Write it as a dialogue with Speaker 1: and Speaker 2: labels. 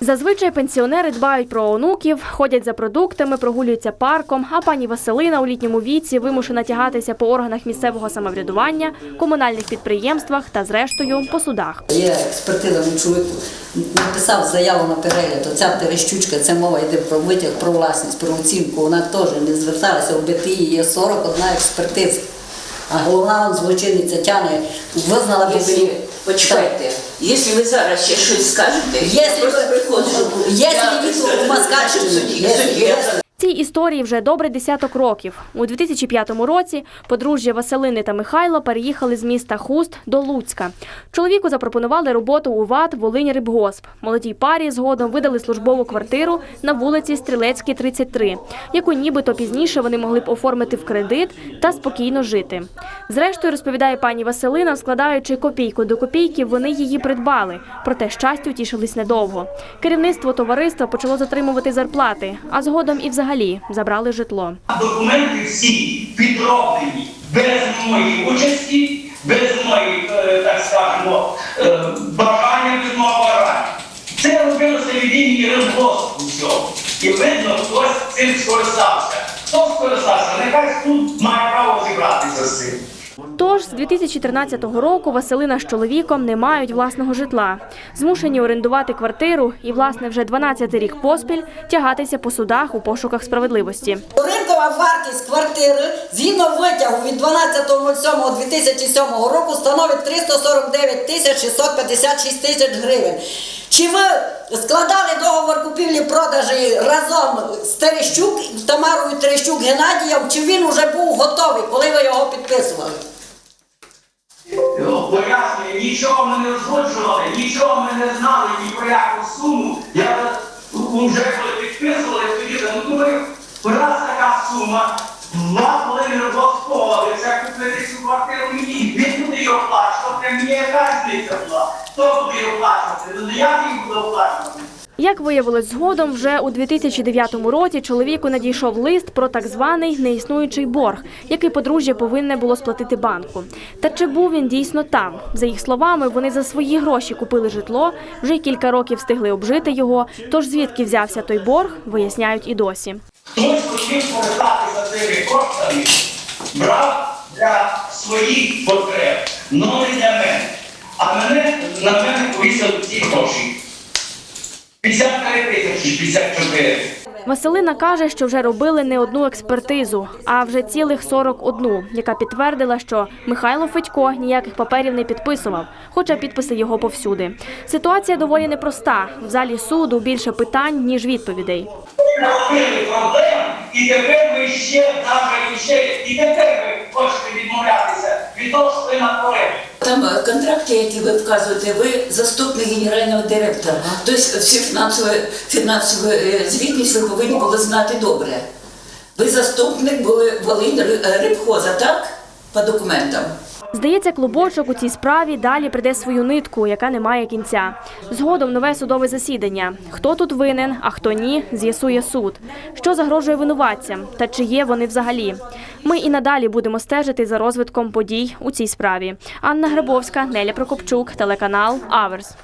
Speaker 1: Зазвичай пенсіонери дбають про онуків, ходять за продуктами, прогулюються парком. А пані Василина у літньому віці вимушена тягатися по органах місцевого самоврядування, комунальних підприємствах та, зрештою, по судах.
Speaker 2: Є експертиза, ну, чоловік написав заяву на перегляд, оця Терещучка, це мова йде про витяг, про власність, про оцінку. Вона теж не зверталася, у БТІ є 41 експертиза. А головна злочинниця тяне, визнала Бібелі.
Speaker 3: Почекайте, якщо ви зараз ще щось скажете, я просто приходжу. Я
Speaker 2: Москальщині,
Speaker 3: судді,
Speaker 2: якщо-
Speaker 3: судді, я
Speaker 2: якщо-
Speaker 1: Цій історії вже добре десяток років. У 2005 році подружжя Василини та Михайла переїхали з міста Хуст до Луцька. Чоловіку запропонували роботу у ВАТ Волинь Рибгосп. Молодій парі згодом видали службову квартиру на вулиці Стрілецькій, 33, яку нібито пізніше вони могли б оформити в кредит та спокійно жити. Зрештою, розповідає пані Василина, складаючи копійку до копійки, вони її придбали. Проте щастю тішились недовго. Керівництво товариства почало затримувати зарплати, а згодом і взагалі забрали житло.
Speaker 4: Документи всі підроблені без моєї участі, без моєї, е, так скажемо, е, бажання без мого бажання. Це робилося від імені Рибгоспу всього. І видно, хтось цим скористався. Хто скористався? Нехай суд має право зібратися з цим.
Speaker 1: Тож з 2013 року Василина з чоловіком не мають власного житла, змушені орендувати квартиру і, власне, вже 12 рік поспіль тягатися по судах у пошуках справедливості.
Speaker 2: Ринкова вартість квартири згідно витягу від 12.07.2007 року становить 349 тисяч 656 тисяч гривень. Чи ви складали купівлі-продажі разом з Терещук, Тамарою Терещук Геннадієм, чи він вже був готовий, коли ви його підписували?
Speaker 4: Пояснюю, нічого ми не узгоджували, нічого ми не знали ні про яку суму. Я вже коли підписували, тоді ну думаю, раз така сума, два половини розпогодився купити цю квартиру мені. Він буде її оплачувати, мені яка різниця була. Хто буде її оплачувати? Ну я її буду оплачувати.
Speaker 1: Як виявилось згодом, вже у 2009 році чоловіку надійшов лист про так званий неіснуючий борг, який подружжя повинне було сплатити банку. Та чи був він дійсно там? За їх словами, вони за свої гроші купили житло, вже кілька років встигли обжити його. Тож звідки взявся той борг, виясняють і досі.
Speaker 4: Хтось хотів повертатися цими коштами, брав для своїх потреб, але не для мене. А мене на мене повісили ці гроші. 53 тисячі, 54.
Speaker 1: Василина каже, що вже робили не одну експертизу, а вже цілих 41, яка підтвердила, що Михайло Федько ніяких паперів не підписував, хоча підписи його повсюди. Ситуація доволі непроста. В залі суду більше питань ніж відповідей.
Speaker 4: І тепер ви ще, і тепер ви хочете відмовлятися від того, що ви натворили.
Speaker 3: Там контракти, які ви вказуєте, ви заступник генерального директора. Тобто всю фінансову, фінансову е, звітність ви повинні були знати добре. Ви заступник були Волинь Ри- Рибхоза, так? По документам.
Speaker 1: Здається, клубочок у цій справі далі прийде свою нитку, яка не має кінця. Згодом нове судове засідання. Хто тут винен, а хто ні, з'ясує суд. Що загрожує винуватцям та чи є вони взагалі? Ми і надалі будемо стежити за розвитком подій у цій справі. Анна Грабовська, Неля Прокопчук, телеканал Аверс.